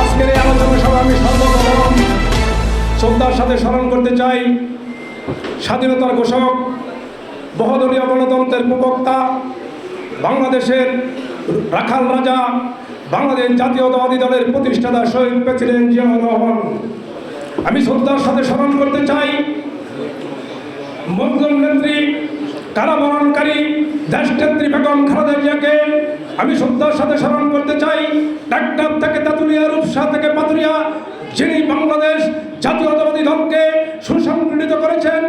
আজকের এই আলোচনা সভা আমি সর্বপ্রথম শ্রদ্ধার সাথে স্মরণ করতে চাই স্বাধীনতার ঘোষক, বহুদলীয় গণতন্ত্রের প্রবক্তা বাংলাদেশের রাখাল রাজা, বাংলাদেশ জাতীয়তাবাদী দলের প্রতিষ্ঠাতা শহীদ প্রেসিডেন্ট জিয়াউর রহমান। আমি শ্রদ্ধার সাথে স্মরণ করতে চাই মজলুম নেত্রী, কারাবরণকারী দেশনেত্রী বেগম খালেদা জিয়াকে আমি শ্রদ্ধার সাথে স্মরণ করতে চাই। ডাক্তার থেকে তেঁতুলিয়া, রূপসা থেকে পাতুরিয়া যিনি বাংলাদেশ জাতীয়তাবাদী দলকে সুসংগঠিত করেছেন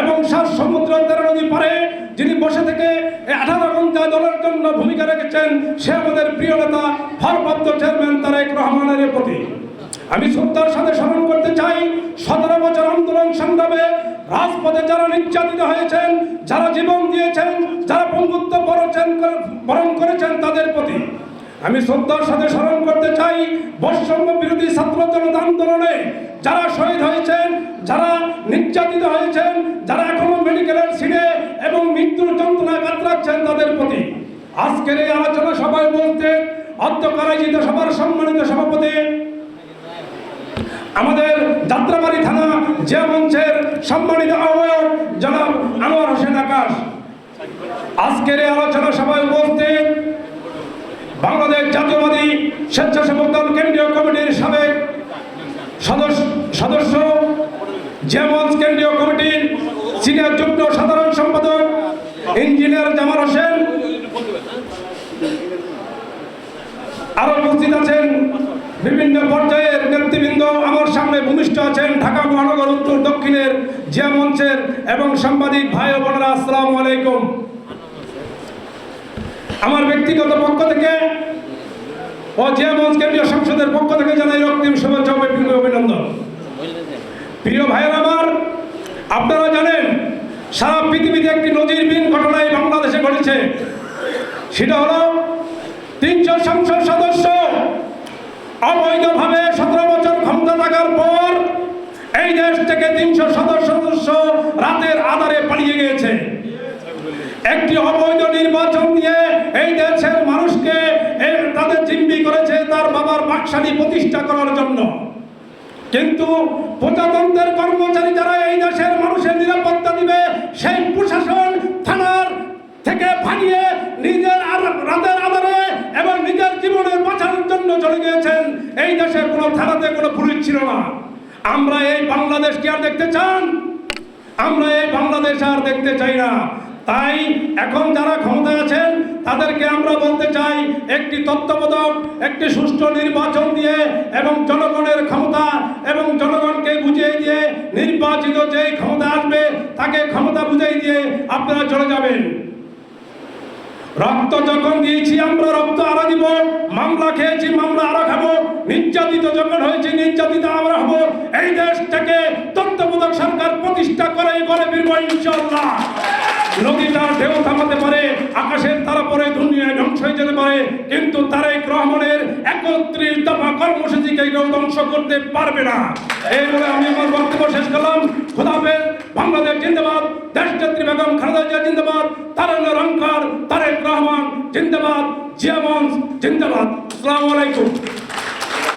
এবং সাত সমুদ্র তেরো নদী পারে যিনি বসে থেকে আঠারো ঘণ্টা দলের জন্য ভূমিকা রেখেছেন, সে আমাদের প্রিয় নেতা, ভারপ্রাপ্ত চেয়ারম্যান তারেক রহমানের প্রতি। আমি শ্রদ্ধার সাথে স্মরণ করতে চাই, সতেরো বছর আন্দোলন সংগ্রামে রাজপথে যারা নির্যাতিত হয়েছেন, যারা বরণ করেছেন তাদের প্রতি। আমি শ্রদ্ধার সাথে স্মরণ করতে চাই, বৈষম্য বিরোধী ছাত্র জনতা আন্দোলনে যারা শহীদ হয়েছেন, যারা নির্যাতিত হয়েছেন, যারা এখনও মেডিকেলের সিটে এবং মৃত্যুর যন্ত্রণা কাতরাচ্ছেন তাদের প্রতি। আজকের এই আলোচনা সবাই বলতে অধ্যক্ষ আয়োজিত সভার সম্মানিত সভাপতি আমাদের যাত্রাবাড়ি থানা যে মঞ্চের সম্মানিত আহ্বায়ক জনাব আজকের আলোচনা সভায় উপস্থিত বাংলাদেশ জাতীয়বাদী স্বেচ্ছাসেবক দল কেন্দ্রীয় কমিটির সাবেক সদস্য জিয়ামঞ্চ কেন্দ্রীয় কমিটির সিনিয়র যুগ্ম সাধারণ সম্পাদক ইঞ্জিনিয়ার জামাল হোসেন। আরও উপস্থিত আছেন বিভিন্ন পর্যায়ের নেতৃবৃন্দ। আমার সামনে ভূমিষ্ঠ আছেন ঢাকা মহানগর উত্তর দক্ষিণের জিয়া মঞ্চের এবং সাংবাদিক ভাই বোনেরা, আসসালামু আলাইকুম। আমার ব্যক্তিগত পক্ষ থেকে ও জিয়া মঞ্চ কেন্দ্রীয় সংসদের পক্ষ থেকে জানাই রক্তিম শুভেচ্ছা অভিনন্দন। প্রিয় ভাইয়ের আমার, আপনারা জানেন, সারা পৃথিবীতে একটি নজিরবিহীন ঘটনা এই বাংলাদেশে ঘটেছে। সেটা হলো তিনশো সংসদ সদস্য অবৈধভাবে সতেরো বছর ক্ষমতা থাকার পর এই দেশ থেকে তিনশো সদস্য সদস্য রাতের আধারে পালিয়ে গিয়েছে। একটি অবৈধ নির্বাচন দিয়ে এই দেশের মানুষকে তাদের জিম্মি করেছে তার বাবার বাকশালী প্রতিষ্ঠা করার জন্য। কিন্তু প্রজাতন্ত্রের কর্মচারী যারা এই দেশের মানুষের নিরাপত্তা দিবে, সেই প্রশাসন থানার থেকে ভাগিয়ে নিজের রাতের আধারে এবং নিজের জীবনের বাঁচানোর জন্য চলে গিয়েছেন। এই দেশে কোনো থানাতে কোনো পুলিশ ছিল না। আমরা এই বাংলাদেশ কি আর দেখতে চান? আমরা এই বাংলাদেশ আর দেখতে চাই না। তাই এখন যারা ক্ষমতায় আছেন তাদেরকে আমরা বলতে চাই, একটি তত্ত্বাবধায়ক, একটি সুষ্ঠু নির্বাচন দিয়ে এবং জনগণের ক্ষমতা এবং জনগণকে বুঝিয়ে দিয়ে নির্বাচিত যেই ক্ষমতা আসবে, তাকে ক্ষমতা বুঝিয়ে দিয়ে আপনারা চলে যাবেন। রক্ত যখন দিয়েছি, আমরা রক্ত আরও দিব, মামলা খেয়েছি, মামলা আরও খাব, নির্যাতিত যখন হয়েছে, নির্যাতিত আমরা হব। এই দেশ থেকে তত্ত্বাবধায়ক সরকার প্রতিষ্ঠা করে করে ফিরব ইনশাল্লাহ নদীটা ঢেউ থামাতে কিন্তু তারেক রহমানের একত্রিশ দফা কর্মসূচিকে কেউ ধ্বংস করতে পারবে না। এই বলে আমি আমার বক্তব্য শেষ করলাম। খোদাফেজ বাংলাদেশ জিন্দাবাদ। দেশনেত্রী বেগম খালেদা জিয়া জিন্দাবাদ। তারান্ন রংকার তারেক রহমান জিন্দাবাদ। জিয়ামঞ্চ জিন্দাবাদ। আসসালামু আলাইকুম।